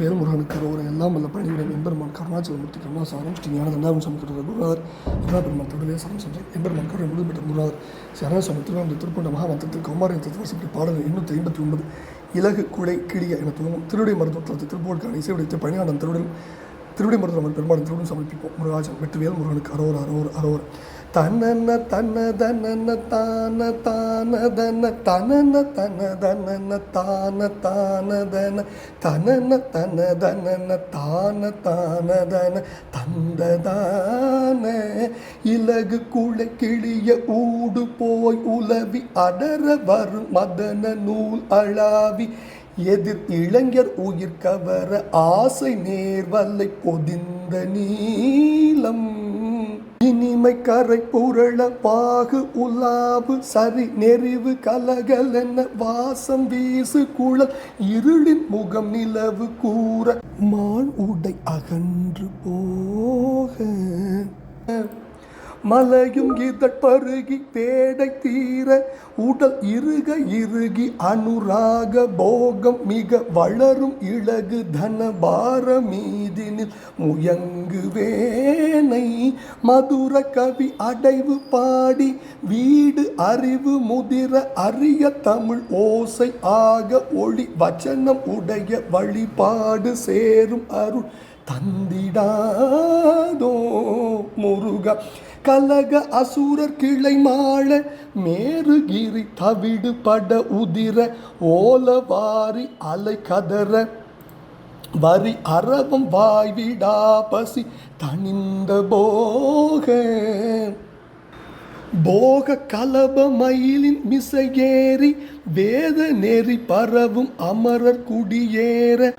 வேல்முருகன் ஒரு எல்லாம் வல்ல பணிவிடம் எம்பெருமான் கருணாச்சலமூர்த்தி கருணாசாரம் ஸ்ரீ ஞானதண்டாவும் சமைக்கிறது குருநாதர் அருணா பெருமாள் தொழிலே சரம் சென்றார் எம்பெருமான் கருணை முழுமைட்ட குருநாதர் சரணசுவாமி திருவாரூர் திருப்பண்ட மகாமந்திரத்தில் கௌமாரி தத்துவசப்படி பாடல் எண்ணூற்றி ஐம்பத்தி ஒன்பது இலகு குடை கிளிய என துவங்கும் திருவிடை மருத்துவத்தில் திருப்பூருக்கான இசை உடைத்து பணியாளன் திருவிடம் திருவிடை மருத்துவம் பெருமாள் திருவிடம் சமர்ப்பிப்போம். முருகாஜன் வெட்டு முருகனுக்கு அரோர் அரோர் அரோர். தனன தனதன தான தானதன தனன தனதன தான தானதன தனன தனதன தான தானதன தந்ததான. இலகு குளை கிளிய ஊடு போய் உலவி அடர வரும் மதன நூல் அழாவி எதிர் இளைஞர் உயிர் கவர ஆசை நேர்வல்லை பொதிந்த நீலம் உண்மை கரை புரள பாகு உலாவு சரி நெறிவு கலகலென வாசம் வீசு குழல் இருளின் முகம் நிலவு கூற மான் உடை அகன்று போக. மலையும் இதழ் பருகி பேடை தீர உடல் இருக இறுகி அனுராக போகம் மிக வளரும் இழகு தனபார மீதினில் முயங்கு வேனை. மதுர கவி அடைவு பாடி வீடு அறிவு முதிர அரிய தமிழ் ஓசை ஆக ஒளி வச்சனம் உடைய வழிபாடு சேரும் அருள். தந்திடாதோ முருகா கலக அசுரர் கிளை மாழ மேருகிரி தவிடு பட உதிர ஓலவாரி அலை கதற வரி அரவம் வாய்விடா பசி தனிந்த போக. போக கலப மயிலின் மிசையேறி வேத நெறி பரவும் அமரர் குடியேற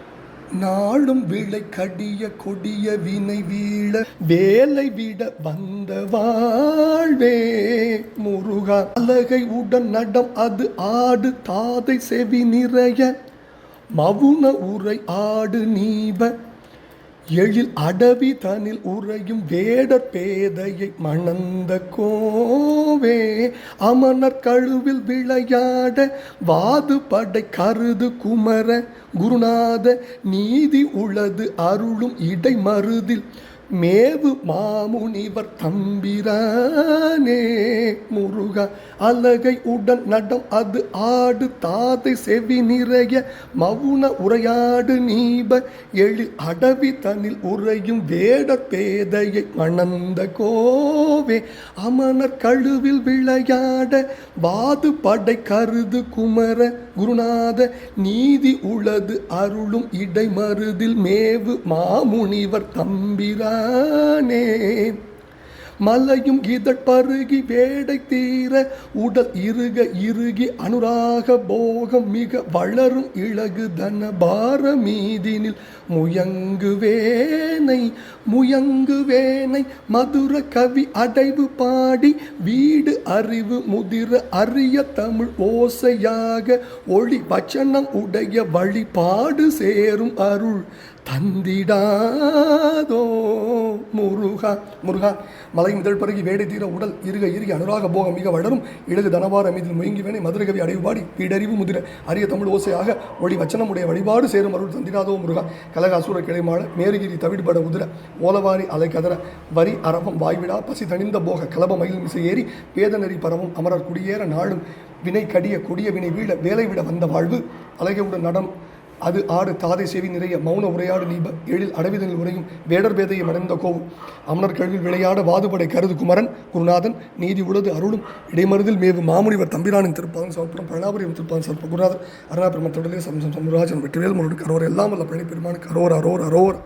நாளும் விளை கடிய கொடிய வினை வீழ வேலை விட வந்த வாழ்வே. முருகா அலகை உடன் நடம் அது ஆடு தாதை செவி நிறைய. மவுன உரை ஆடு நீப எழில் அடவி தனில் உறையும் வேடர் பேதையை மணந்த கோவே அமனர் கழுவில் விளையாட வாது படை கருது குமர குருநாத நீதி உளது அருளும் இடை மருதில் மேவு மாமுனிவர் தம்பிரானே முருகா அலகை உடன் நடம் அது ஆடு தாதை செவி நிறைய மவுன உரையாடு நீப எழி அடவி தனில் உறையும் வேட பேதையை மணந்த கோவே அமனர் கழுவில் விளையாட வாது படை கருது குமர குருநாத நீதி உளது அருளும் இடை மருதில் மேவு மாமுனிவர் தம்பிரா நானே மலையும் இதழ் பருகி வேடை தீர உடல் இருக இறுகி அனுராக போகம் மிக வளரும் இழகு தன பார மீதினில் முயங்குவேனை முயங்குவேனை மதுர கவி அடைவு பாடி வீடு அறிவு முதிர அரிய தமிழ் ஓசையாக ஒளி வச்சனம் உடைய வழிபாடு சேரும் அருள். தந்திடாதோ முருகா முருகா. மலை முதல் பருகி வேடை தீர உடல் இருக இருகி அனுராக போக மிக வளரும். இழகு தனவார மீதில் முயங்கி வேணை மதுரகவி அடைவுபாடி பீடறிவு முதிர. அரிய தமிழ் ஓசையாக ஒளி வச்சனமுடைய வழிபாடு சேரும் அருள் தந்திடாதோ முருகா. கலகாசூர கிளைமாட மேருகிரி தவிடுபட உதிர. ஓலவாரி அலை வரி அரவம் வாய்விடா. பசி தணிந்த போக கலப மயில் மிசை ஏறி. வேதநெறி பரவும் அமரர் குடியேற நாளும். வினை கடிய கொடிய வினை வீழ வேலை விட வந்த வாழ்வு. அழகையுடன் நடம் அது ஆடு தாதை செவி நிறைய மௌன உரையாடு நீப எழில் அடவிதனில் உரையும் வேடர் பேதையை மறைந்த கோவு. அமனர் கல்வியில் விளையாட வாதுபடை கருது குமரன் குருநாதன் நீதி உளது அருளும். இடைமருதில் மேவு மாமுனிவர் தம்பிரானின் திருப்பாதன் சமர்ப்பணம் பழனாபுரியும் திருப்பாதன் சர்ப்ப குருநாதர். அருணா பெருமத்தொடலே சம்சம் சம்ராஜன் வெற்றிவேல் முருடு கரோர் எல்லாம் வல்ல பழனி பெருமானுக்கு அரோர் அரோர் அரோர்.